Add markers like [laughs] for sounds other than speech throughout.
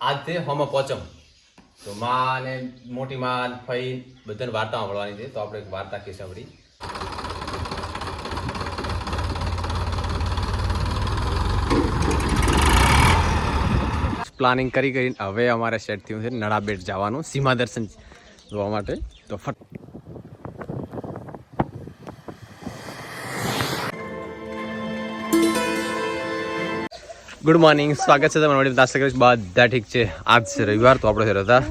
આજથી હોમ પોચમ. તો માં અને મોટી માં ફઈ બધાને વાર્તા સાંભળવાની છે. તો આપણે એક વાર્તા કે સાંભળી. પ્લાનિંગ કરી કરીને હવે અમારે સેટ થયું છે નળાબેટ જવાનું. સીમા દર્શન જોવા માટે. તો ફટ ગુડ મોર્નિંગ સ્વાગત છે તમારું દાસ કરીશ બધા ઠીક છે. આજ છે રવિવાર તો આપણે હતા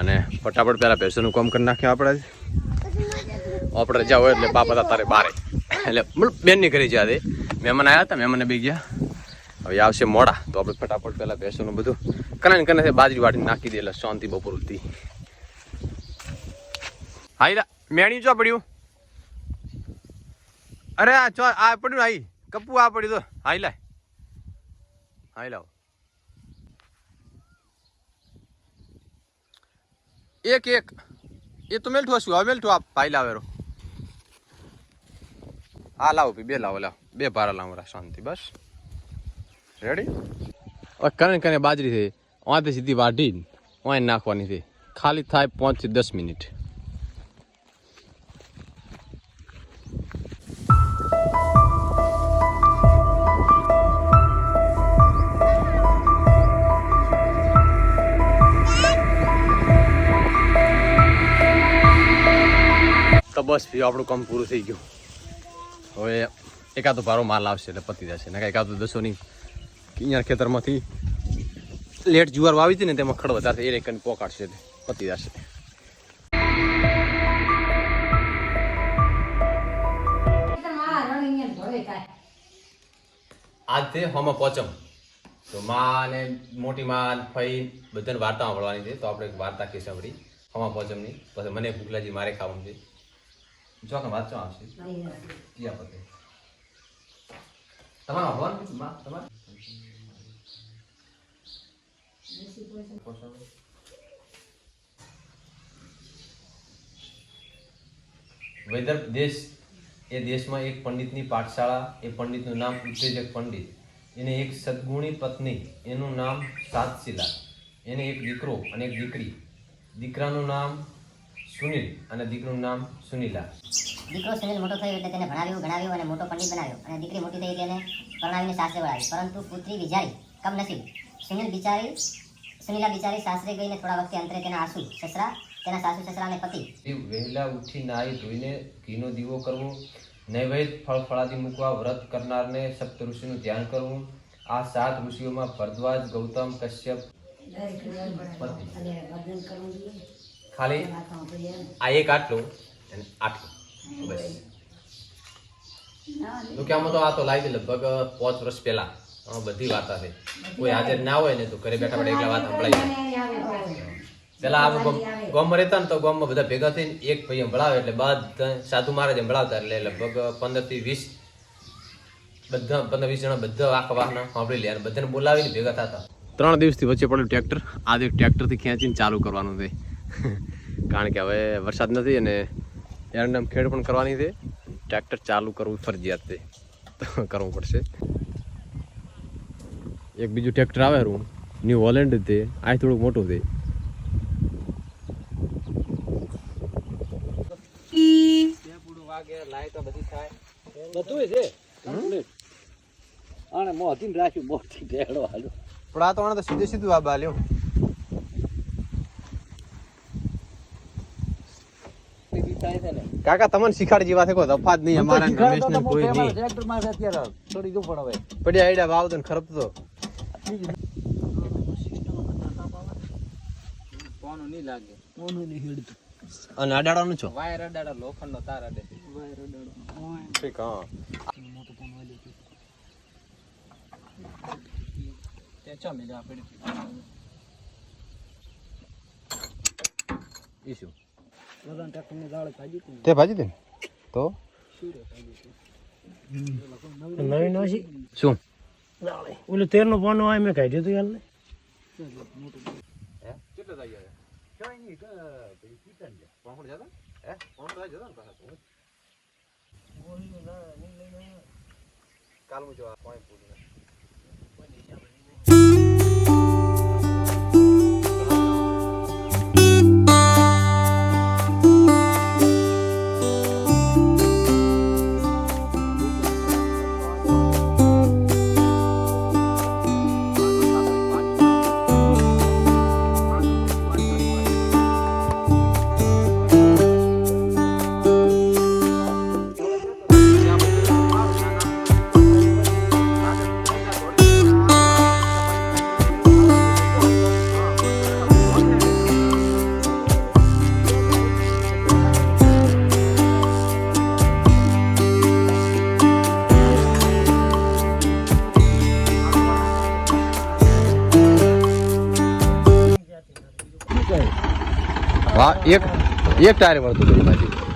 અને ફટાફટ પહેલાં પૈસાનું કામ કરી નાખ્યું આપણે આપણે રજા હોય એટલે બાપા હતા તારે બારે. એટલે મતલબ બેનની ઘરે જ્યાં મહેમાન આવ્યા હતા, મહેમાને બી ગયા. હવે આવશે મોડા. તો આપણે ફટાફટ પહેલાં પૈસાનું બધું કરાને કરીને બાજરી વાટી નાખી દે એટલે શાંતિ બપોર હતી હાઈ મેણી ચો પડ્યું? અરે આ ચો, આ પડ્યું હાઈ કપુ આ પડ્યું તો. હાઈ લાય હાઈ લાવ. એક એક. એ તો મેલઠું હશું. હવે મેલઠું આપ ભાઈ લાવેરો હા લાવો ભઈ, બે લાવો લાવો. બે ભારા લાવો શાંતિ. બસ. રેડી હવે કને કને બાજરી છે. વાંથી સીધી વાઢી વાંય નાખવાની છે. ખાલી થાય પાંચથી દસ મિનિટ. તો બસ ભી આપણું કામ પૂરું થઈ ગયું. હવે એકાદો ભારો માલ આવશે એટલે પતી જશે. ને એકાદો દસોની અહીંયા ખેતરમાંથી લેટ જુવાર વાવી હતી ને તેમાં ખડ વધારે એ રેકન પોકાડશે એટલે પતી જશે. આજે હોમાં પોચમ. તો માં અને મોટી માં ફઈ બધાને વાર્તા સાંભળવાની છે. તો આપણે એક વાર્તા કે સાંભળી હોમાં પોચમની. પછી મને ભૂખલાજી મારે ખાવાનું છે. જો કે વાંચો આવશે યા પતે તમારા ભગવાનમાં તમારે? વૈદર્ભ દેશ એ દેશમાં એક પંડિતની પાઠશાળા એ પંડિતનું નામ ઉત્તેજક પંડિત. એને એક સદગુણી પત્ની એનું નામ સાતશીલા. એને એક દીકરો અને એક દીકરી. દીકરાનું નામ સુનિલ અને દીકરીનું નામ સુનીલા. દીકરો સુનિલ મોટો થયો એટલે તેને ભણાવ્યું ગણાવ્યું અને મોટો પંડિત બનાવ્યો. અને દીકરી મોટી થઈ તેને પરણાવીને સાસરે વળાવી. પરંતુ પુત્રી વિચારી કમ નથી સુનિલ બિચારી સુનિલા બિચારી સાસરે ગઈને થોડા વખતે અંતરે તેના આંસુ સસરા તેના સાસુ સસરા અને પતિ વહેલા ઉઠી નાહી ધોઈને ઘીનો દીવો કરવો નૈવેદ ફળ ફળાદી મૂકવા વ્રત કરનારને સપ્ત ઋષિનું ધ્યાન કરવું. આ સાત ઋષિઓમાં ભરદ્વાજ ગૌતમ કશ્યપ પતિ. ખાલી આ એક આટલું અને આટલું. બસ. તો કે તો આ તો લાવી લગભગ પાંચ વર્ષ પહેલા. બધી વાત છે. કોઈ હાજર ના હોય ને તો ઘરે બેઠા બેઠા એકલા વાત સંભળાય પેલા આ ગામ- ગામમાં રહેતા ને તો ગામમાં બધા ભેગા થઈને એક ભાઈ સંભળાવે એટલે બધા સાધુ મહારાજ સંભળાવતા એટલે લગભગ પંદરથી વીસ બધા પંદર વીસ જણા બધા આખા વાહના સાંભળી લે અને બધાને બોલાવીને ભેગા થતા. ત્રણ દિવસથી વચ્ચે પડ્યું ટ્રેક્ટર. આજે ટ્રેક્ટરથી ખેંચીને ચાલુ કરવાનું છે. કારણ કે હવે વરસાદ નથી અને એરંડમ ખેડ પણ કરવાની છે. ટ્રેક્ટર ચાલુ કરવું ફરજિયાત છે. તો કરવું પડશે. એક બીજું ટ્રેક્ટર આવે રૂમ ન્યૂ હોલેન્ડ તે આ થોડુંક મોટું છે. બધું છે. અને રાખ્યું મોતી પણ આ તો આને તો સીધે સીધું આ બાલ્યો બીજી થાય છે ને કાકા તમને શીખાડ જેવા છે કોઈ તફાત નહીં અમારા શીખવાડો રમેશ ને કોઈ નહીં. ટ્રેક્ટરમાં છે અત્યારે. છોડી દઉં પણ હવે. પડ્યા આઈડા વાવ તો ખરપતો નહીં લાગે. કોનું નહીં હેડતો. અને અડાડાનો છો? વાયર અડાડો લોખંડ નો તાર અડે. વાયર અડાડો ઠીક હા. મોટો પણ વાલી ત્યાં ચા મેલા આપણે ઈશું તું તે ભાજી દે તો? નવી નવી શું? ઓલું તેરનું પાનું આવે મેં કાઢ્યું હતું યાર. કાલ મુજબ પાણી કઈ વાહ એક એક ટાયર વળતું હતું એમાંથી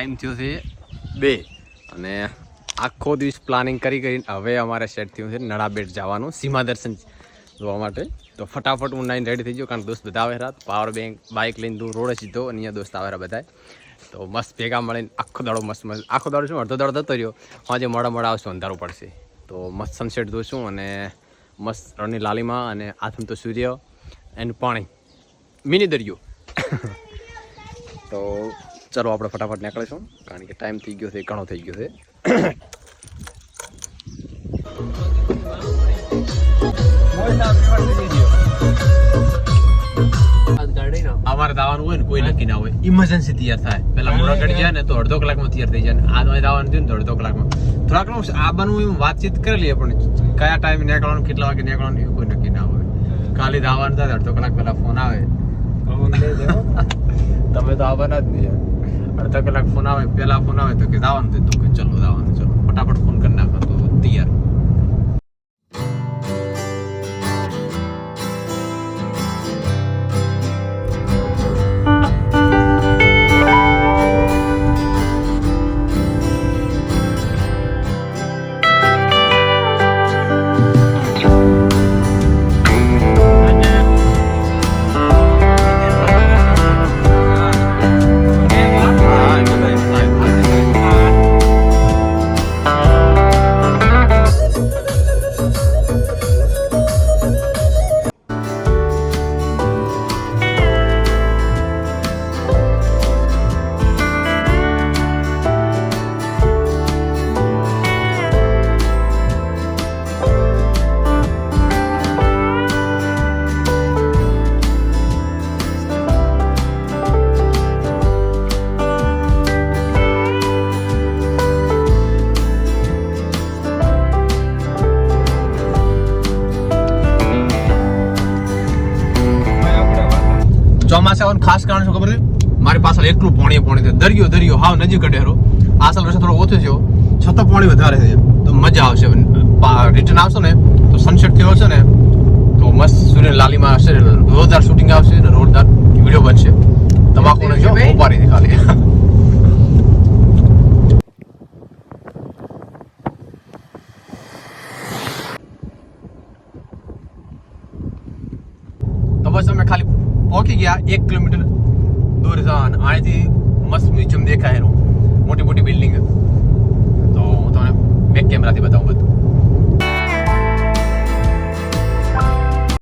ટાઈમ થયો છે બે. અને આખો દિવસ પ્લાનિંગ કરી કરીને હવે અમારે સેટ થયું છે નળાબેટ જવાનું સીમા દર્શન જોવા માટે. તો ફટાફટ હું નાઈને રેડી થઈ ગયો કારણ કે દોસ્ત બધા આવે રહ્યા પાવર બેંક બાઇક લઈને દૂર રોડે સીધો અને અહીંયા દોસ્ત આવે બધા તો મસ્ત ભેગા મળીને આખો દાડો મસ્ત મસ્ત આખો દાડો શું અડધો દાડો થતો રહ્યો. આજે મોડા મોડા આવશે અંધારું પડશે. તો મસ્ત સનસેટ જોઈશું અને મસ્ત રણની લાલીમાં અને આથમ તો સૂર્ય એનું પાણી. મિની દરિયો. [laughs] તો ચલો આપણે ફટાફટ નીકળીશું. કારણ કે ટાઈમ થઈ ગયો છે ઘણો થઈ ગયો છે. અમારે દાવાનું હોય ને કોઈ નક્કી ના હોય. ઇમરજન્સી તૈયાર થાય. પેલા મોરાગઢ જાય ને તો અડધો કલાકમાં તૈયાર થઈ જાય આ દાવાનું થયું ને તો અડધો કલાકમાં. થોડાકનું આબાનું એમ વાતચીત કરી લઈએ પણ કયા ટાઈમે નીકળવાનું કેટલા વાગે નીકળવાનું એવું કોઈ નક્કી ના હોય. ખાલી દાવાનું થાય અડધો કલાક પહેલા ફોન આવે. [laughs] તમે તો આવવાના જ નહીં. યાર. અડધા કલાક ફોન આવે પહેલા ફોન આવે તો કે દાવાનું કારણ શું ખબર છે? મારી પાછળ એકલું પાણી પાણી છે. દરિયો દરિયો હાવ નજીક ડેરો આ સાલ વર્ષે થોડો ઓછો થયો. છતાં પાણી વધારે છે. તો મજા આવશે. રિટર્ન આવશે ને તો સનસેટ થયો હશે ને તો મસ્ત સૂર્ય લાલીમાં હશે જોરદાર શૂટિંગ આવશે ને રોજદાર વીડિયો બનશે. તમાકુ ને જો ઉપાડી ખાલી. [laughs] તો બસ અમે ખાલી પહોંચી ગયા એક કિલોમીટર. દૂર જવાન અહીંથી મસ્ત મ્યુઝિયમ દેખાય એનું. મોટી મોટી બિલ્ડિંગ. તો હું તમને બેક કેમેરાથી બતાવું બધું.